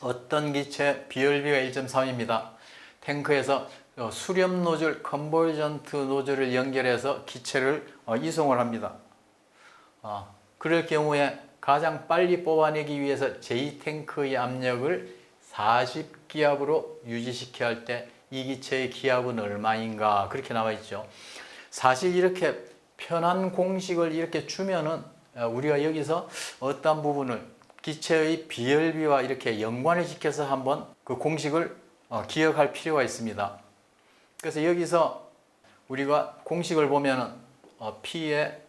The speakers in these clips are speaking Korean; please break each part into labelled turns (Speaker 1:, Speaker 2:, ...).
Speaker 1: 어떤 기체 비열비가 1.3입니다. 탱크에서 어, 수렴 노즐, 컨버전트 노즐을 연결해서 기체를 어, 이송을 합니다. 아, 그럴 경우에 가장 빨리 뽑아내기 위해서 제2탱크의 압력을 40기압으로 유지시켜야 할 때 이 기체의 기압은 얼마인가 그렇게 나와 있죠. 사실 이렇게 편한 공식을 이렇게 주면은 어, 우리가 여기서 어떤 부분을 기체의 비열비와 이렇게 연관을 시켜서 한번 그 공식을 어, 기억할 필요가 있습니다. 그래서 여기서 우리가 공식을 보면은 어, P의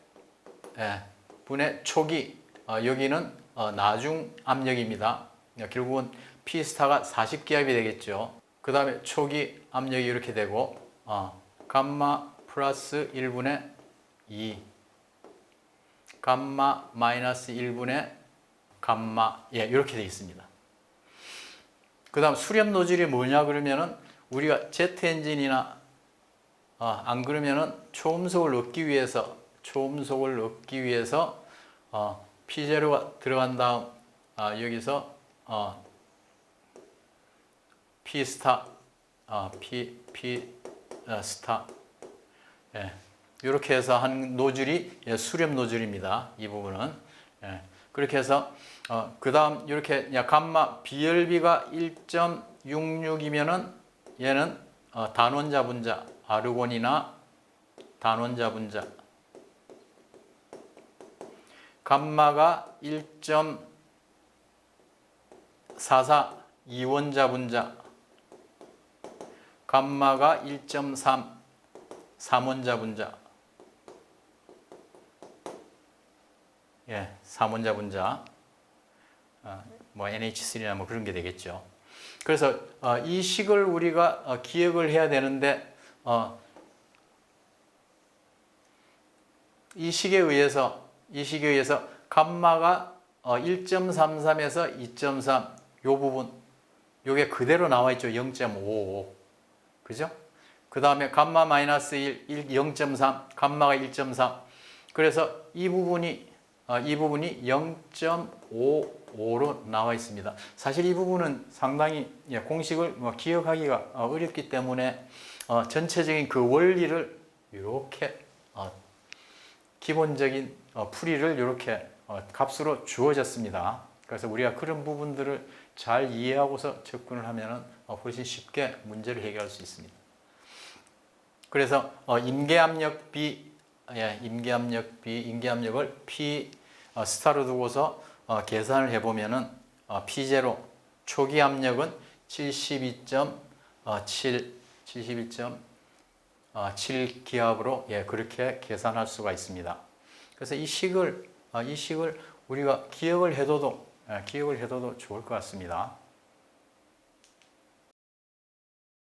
Speaker 1: 예, 분의 초기 어, 여기는 어, 나중 압력입니다. 예, 결국은 P 스타가 40기압이 되겠죠. 그 다음에 초기 압력이 이렇게 되고 어, 감마 플러스 1분의 2 감마 마이너스 1분의 감마 예 이렇게 되어 있습니다. 그 다음 수렴 노즐이 뭐냐 그러면은 우리가 제트 엔진이나 어, 안 그러면은 초음속을 얻기 위해서 초음속을 얻기 위해서 어, P0가 들어간 다음 아, 여기서 어, P 스타 어, P P 어, 스타 예, 이렇게 해서 한 노즐이 예, 수렴 노즐입니다. 이 부분은 예, 그렇게 해서 어, 그 다음 이렇게 야, 감마 비열비가 1.66이면은 얘는 어, 단원자 분자 아르곤이나 단원자 분자. 감마가 1.44 이원자 분자. 감마가 1.3 삼원자 분자 예, 삼원자 분자 어, 뭐 NH3나 뭐 그런 게 되겠죠. 그래서 어, 이 식을 우리가 어, 기억을 해야 되는데 어, 이 식에 의해서 이 식에 의해서 감마가 어, 1.33에서 2.3 요 부분 요게 그대로 나와 있죠. 0.55 그죠? 그 다음에 감마 마이너스 1, 1 0.3 감마가 1.3 그래서 이 부분이 어, 이 부분이 0.55로 나와 있습니다. 사실 이 부분은 상당히 예, 공식을 뭐 기억하기가 어, 어렵기 때문에 어, 전체적인 그 원리를 이렇게 어, 기본적인 어, 풀이를 이렇게 어, 값으로 주어졌습니다. 그래서 우리가 그런 부분들을 잘 이해하고서 접근을 하면은 어, 훨씬 쉽게 문제를 해결할 수 있습니다. 그래서 어, 임계압력 B, 예, 임계압력 B, 임계압력을 P 어, 스타로 두고서 어, 계산을 해보면은 어, P0 초기 압력은 72.7, 71.7 기압으로 예, 그렇게 계산할 수가 있습니다. 그래서 이 식을 어, 이 식을 우리가 기억을 해둬도 예, 기억을 해둬도 좋을 것 같습니다.